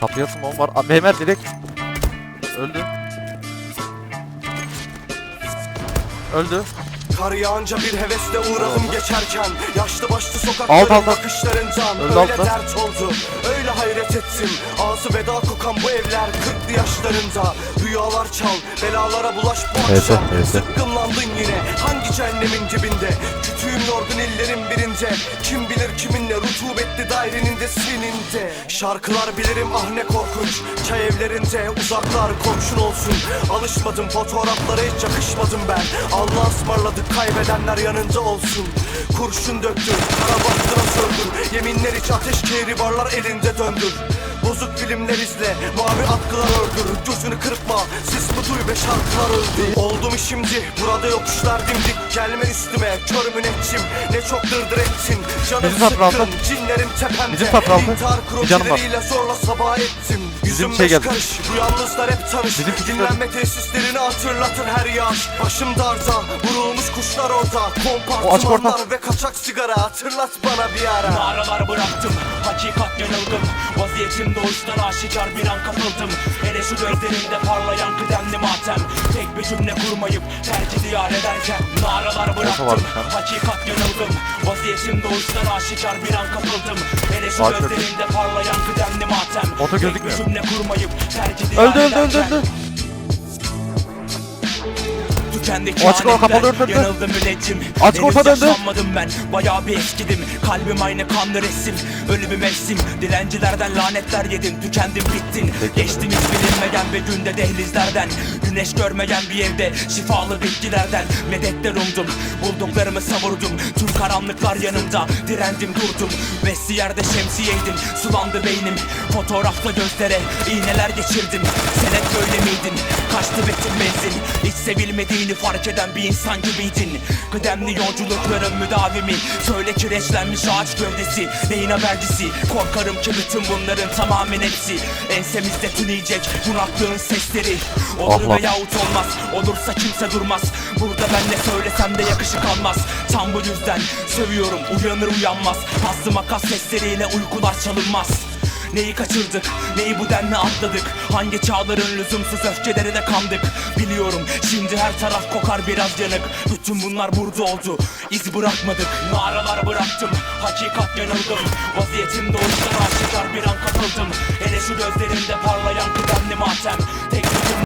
Kapıya smoke var. Aa, Mehmet direkt öldü. Öldü. Kar yağınca bir hevesle uğradım geçerken Yaşlı başlı Alt, sokakların alt, alt. bakışlarından Öldü Öyle altta. dert oldu, öyle hayret ettim Ağzı veda kokan bu evler kırklı yaşlarında Rüyalar çal, belalara bulaş bu akşam. Zıkkımlandın yine, hangi cehennemin dibinde Kütüğüm yorgun illerin birinde. Kim bilir kiminle rutubetli dairenin de senin de Şarkılar bilirim ah ne korkunç. Çay evlerinde uzaklar komşun olsun. Alışmadım fotoğraflara hiç yakışmadım ben. Allah ısmarladık kaybedenler yanında olsun. Kurşun döktür, kara bastıra söndür. Yeminler iç ateş kehribarlar elinde döndür filmler izle, mavi atkılar ördür Gözünü kırpma, sis mi duy be şarkılar öldü. Oldum şimdi, burada yokuşlar dimdik. Gelme üstüme, kör müneccim Ne çok dırdır ettin, canım Bizim sıkkın. Cinlerim tepemde, Bizim intihar projeleriyle zorla sabah ettim Yüzüm şey geldi. karış, bu yalnızlar hep tanış Bizim Dinlenme tesislerini hatırlatır her yağış Başım darda, vurulmuş kuşlar orada. Kompartımanlar ve kaçak sigara. Hatırlat bana bir ara. Naralar bıraktım, hakikat yanıldım. Vaziyetim doğuştan aşikar bir an kapıldım. Hele şu gözlerinde parlayan kıdemli matem. Tek bir cümle kurmayıp terk diyar ederken Naralar bıraktım, hakikat yanıldım. Vaziyetim doğuştan aşikar bir an kapıldım. Hele şu kötü. gözlerinde parlayan kıdemli matem. Oto gözükmüyor. Kurmayıp terk diyar Öldü öldü öldü öldü. Açık orta kapalı döndü. yanıldım Açık orta döndü. ben, bayağı bir eskidim. Kalbim aynı kanlı resim, ölü bir mevsim Dilencilerden lanetler yedim, tükendim bittin Geçtim hiç bilinmeyen bir günde dehlizlerden. Güneş görmeyen bir evde, şifalı bitkilerden Medetler umdum, bulduklarımı savurdum. Tüm karanlıklar yanımda, direndim durdum. Vestiyerde şemsiyeydim, sulandı beynim. Fotoğrafla gözlere, iğneler geçirdim. Sen hep böyle miydin? Kaçtı betim benzin Hiç sevilmediğini fark eden bir insan gibiydin. Kıdemli yolculukların müdavimi. Söyle kireçlenmiş ağaç gövdesi. Neyin habercisi? Korkarım ki bütün bunların tamamen hepsi. Ensemizde tüneyecek Bunaklığın sesleri. Olur Allah. veyahut olmaz. Olursa kimse durmaz. Burada ben ne söylesem de yakışık almaz. Tam bu yüzden sövüyorum. Uyanır uyanmaz. Paslı makas sesleriyle uykular çalınmaz Neyi kaçırdık, neyi bu denli atladık? Hangi çağların lüzumsuz öfkelerine kandık? Biliyorum şimdi her taraf kokar biraz yanık. Bütün bunlar burada oldu, iz bırakmadık. Naralar bıraktım, hakikat yanıldım. Vaziyetim doğuştan aşikar bir an kapıldım. Hele şu gözlerinde parlayan kıdemli matem